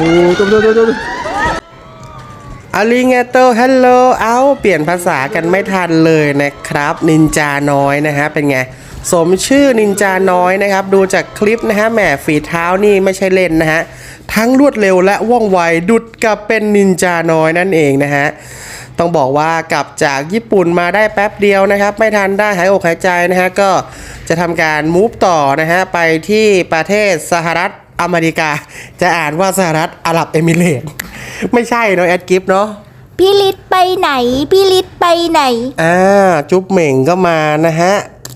ดูดูดูดูดูอาริเงโตฮัลโหลเอาเปลี่ยนภาษากันไม่ทันเลยนะครับ นินจาน้อยนะฮะ เป็นไง สมชื่อนินจาน้อยนะครับ ดูจากคลิปนะฮะ แหมฝีเท้านี่ไม่ใช่เล่นนะฮะ ทั้งรวดเร็วและว่องไว ดุดกับเป็นนินจาน้อยนั่นเองนะฮะ ต้องบอกว่ากลับจากญี่ปุ่นมาได้แป๊บเดียวนะครับ ไม่ทันได้หายอกหายใจนะฮะ ก็จะทำการมูฟต่อนะฮะ ไปที่ประเทศสหรัฐ อเมริกา จะอ่านว่าสหรัฐอาหรับเอมิเรตส์ไม่ใช่เนาะแอดกิฟเนาะพี่ลิศไปไหน พี่ลิศไปไหน อ่า จุ๊บเหม่งก็มานะฮะ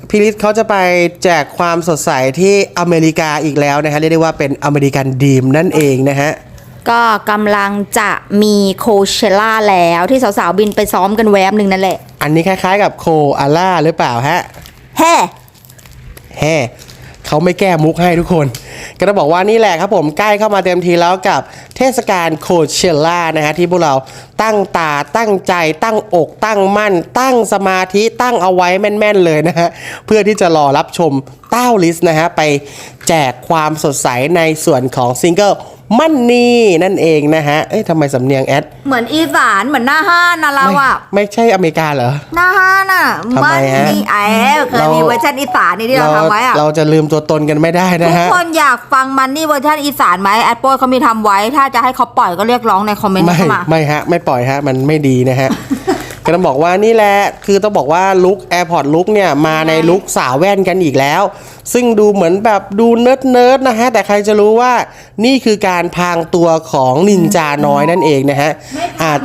พี่ฤทธิ์เขาจะไปแจกความสดใสที่อเมริกาอีกแล้วนะฮะ เรียกได้ว่าเป็นอเมริกันดีมนั่นเองนะฮะ ก็กำลังจะมีโคเชล่าแล้วที่สาวๆ บินไปซ้อมกันแวบหนึ่งนั่นแหละ อันนี้คล้ายๆกับโคอาล่าหรือเปล่าฮะ แฮ่แฮ่เขาไม่แก้มุกให้ทุกคน ก็ต้องบอกว่านี่แหละครับผมใกล้เข้ามาเต็มทีแล้วกับเทศกาลโคเชล่านะฮะที่พวกเราตั้งตาตั้งใจ ตั้งอก ตั้งมั่น ตั้งสมาธิตั้งเอาไว้แม่นๆเลยนะฮะเพื่อที่จะรอรับชมเต้าลิสนะฮะไปแจกความสดใสในส่วนของซิงเกิล มันนี่นั่นเองนะฮะ เอ๊ะทำไมสำเนียงแอด เหมือนอีสานเหมือนหน้าห้านนะเราไม่อะไม่ใช่อเมริกาเหรอ หน้าห้านอะทำไมฮะ นี่ไอ้เคยเรามีมีเวอร์ชันอีสานนี่ที่เราทำไว้อะเราจะลืมตัวตนกันไม่ได้ทุนะกฮะ คนอยากฟังมันนี่เวอร์ชันอีสานไหมแอดโป้ยเขามีทำไว้ ถ้าจะให้เขาปล่อยก็เรียกร้องในคอมเมนต์ไม่เข้ามา ไม่ฮะ ไม่ปล่อยฮะ มันไม่ดีนะฮะ ก็ต้องบอกว่านี่แหละคือต้องบอกว่าลุค AirPod ลุคเนี่ยมาในลุคสาวแว่นกันอีกแล้ว ซึ่งดูเหมือนแบบดูเนิร์ดเนิร์ดๆนะฮะ แต่ใครจะรู้ว่านี่คือการพรางตัวของนินจาน้อยนั่นเองนะฮะอาจ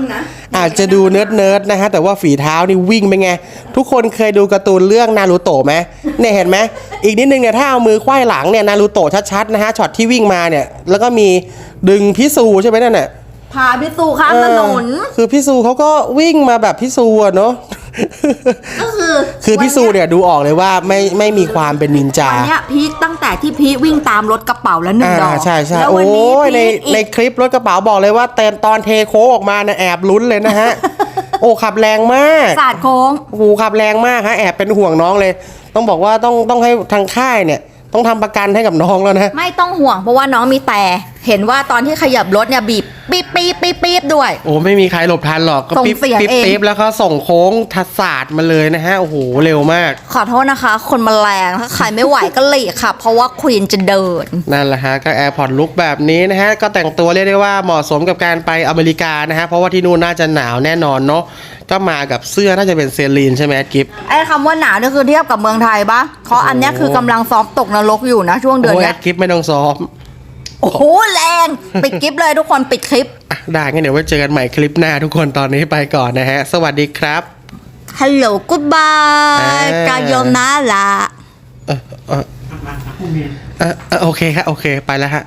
อาจจะดูเนิร์ดเนิร์ดๆนะฮะ แต่ว่าฝีเท้านี่วิ่งเป็นไง ทุกคนเคยดูการ์ตูนเรื่องนารูโตะไหมเนี่ยเห็นไหมอีกนิดนึงเนี่ยถ้าเอามือไขว้หลังเนี่ยนารูโตะชัดๆนะฮะช็อตที่วิ่งมาเนี่ยแล้วก็มีดึงพิสูใช่ไหมนั่นน่ะ พาพี่สู่ข้ามถนน เออคือพี่ซูเขาก็วิ่งมาแบบพี่ซูอะเนาะ ก็คือคือพี่ซูเนี่ยดูออกเลยว่าไม่ไม่มีความเป็นนินจา วันเนี้ยพีคตั้งแต่ที่พีควิ่งตามรถกระเป๋าแล้วหนึ่งอ่าดอกใช่ใช่แล้วโอ้วันนี้ยในพีคอีกในคลิปรถกระเป๋าบอกเลยว่าเต็มตอนเทโค้งออกมานะแอบลุ้นเลยนะฮะ โอ้ขับแรงมากศาสตร์โค้ง โอ้โหขับแรงมากฮะแอบเป็นห่วงน้องเลย ต้องบอกว่าต้องต้องให้ทางค่ายเนี่ย ต้องทำประกันให้กับน้องแล้วนะ ไม่ต้องห่วงเพราะว่าน้องมีแต่ เห็นว่าตอนที่ขยับรถเนี่ยบีบปี๊บปี๊บปี๊บปี๊บด้วย โอ้ไม่มีใครหลบทันหรอกก็ส่งปิ๊บเสียงปิ๊บเอง ปิ๊บแล้วก็ส่งโค้งทัดศาสตร์มาเลยนะฮะโอ้โหเร็วมาก ขอโทษนะคะ คนมาแรงถ้าใครไม่ไหวก็หลีกค่ะ เพราะว่าควีนจะเดิน นั่นแหละฮะก็ AirPod ลุกแบบนี้นะฮะ ก็แต่งตัวเรียกได้ว่าเหมาะสมกับการไปอเมริกานะฮะ เพราะว่าที่นู่นน่าจะหนาวแน่นอนเนาะก็มากับเสื้อน่าจะเป็นเซรีนใช่ไหมกิฟ ไอ้คำว่าหนาวเนี่ยคือเทียบกับเมืองไทยปะเพราะอันเนี้ยคือกำลังซ้อมตกนรกอยู่นะช่วงเดือนโอ้ยเนี้ยกิฟไม่ต้องซ้อม โอ้โหแรง ปิดคลิปเลยทุกคนปิดคลิปอะได้งั้นเดี๋ยวไว้เจอกันใหม่คลิปหน้าทุกคนตอนนี้ไปก่อนนะฮะ สวัสดีครับฮัลโหลกูดบาอ่ายกายนาละเออเออเออเออโอเคครับโอเคไปแล้วฮะ